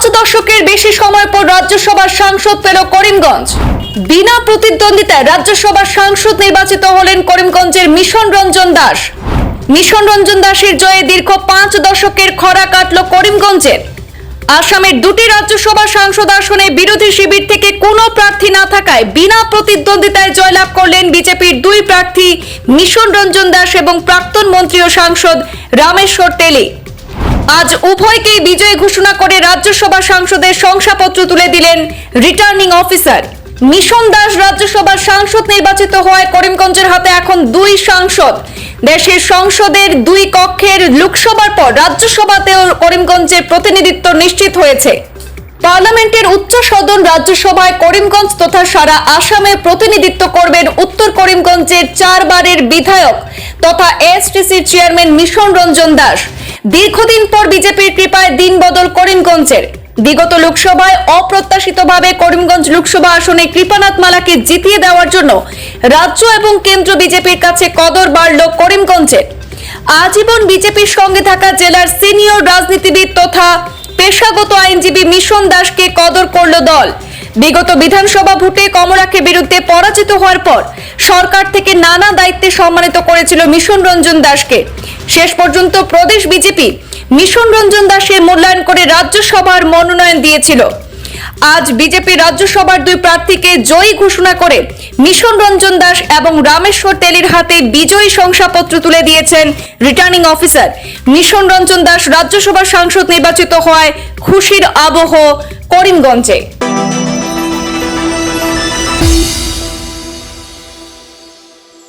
পাঁচ দশকের বেশি সময় পর রাজ্যসভার সাংসদ পেল করিমগঞ্জ। বিনা প্রতিদ্বন্দ্বিতায় রাজ্যসভার সাংসদ নির্বাচিত হলেন করিমগঞ্জের মিশন রঞ্জন দাস। মিশন রঞ্জন দাসের জয়ে দীর্ঘ পাঁচ দশকের খরা কাটল করিমগঞ্জের আসামের দুটি রাজ্যসভা সাংসদ আসনে বিরোধী শিবির থেকে কোনো প্রার্থী না থাকায় বিনা প্রতিদ্বন্দ্বিতায় জয়লাভ করলেন বিজেপির দুই প্রার্থী মিশন রঞ্জন দাস এবং প্রাক্তন মন্ত্রী ও সাংসদ রামেশ্বর তেলী। আজ উভয়কেই বিজয় ঘোষণা করে রাজ্যসভা সাংসদের শংসাপত্র তুলে দিলেন রিটার্নিং অফিসার। মিশন দাস রাজ্যসভার সাংসদ নির্বাচিত হওয়ায় করিমগঞ্জের হাতে এখন দুই সাংসদ। দেশের সংসদের দুই কক্ষের লোকসভার পর রাজ্যসভাতেও করিমগঞ্জের প্রতিনিধিত্ব নিশ্চিত হয়েছে। পার্লামেন্টের উচ্চ সদন রাজ্যসভায় করিমগঞ্জ তথা সারা আসামে প্রতিনিধিত্ব করবেন উত্তর করিমগঞ্জের চারবারের বিধায়ক তথা এসটিসির চেয়ারম্যান মিশন রঞ্জন দাস। দীর্ঘদিন পর বিজেপির কৃপায় দিন বদল করিমগঞ্জের। বিগত লোকসভায় অপ্রত্যাশিতভাবে করিমগঞ্জ লোকসভা আসনে কৃপানাথ মালাকে জিতিয়ে দেওয়ার জন্য রাজ্য এবং কেন্দ্র বিজেপির কাছে কদর বাড়ল করিমগঞ্জের। আজীবন বিজেপির সঙ্গে থাকা জেলার সিনিয়র রাজনীতিবিদ তথা পেশাগত আইনজীবী মিশন দাসকে কদর করল দল। বিগত বিধানসভা ভোটে কমলাকে বিরুদ্ধে পরাজিত হওয়ার পর সরকার থেকে নানা দায়িত্বে সম্মানিত করেছিল মিশন রঞ্জন দাসকে। শেষ পর্যন্ত প্রদেশ বিজেপি মিশন রঞ্জন দাসের মূল্যায়ন করে রাজ্যসভার মনোনয়ন দিয়েছিল। আজ বিজেপি রাজ্যসভার দুই প্রার্থীকে জয়ী ঘোষণা করে মিশন রঞ্জন দাস এবং রামেশ্বর তেলির হাতে বিজয়ী শংসাপত্র তুলে দিয়েছেন রিটার্নিং অফিসার। মিশন রঞ্জন দাস রাজ্যসভার সাংসদ নির্বাচিত হওয়ায় খুশির আবহ করিমগঞ্জে।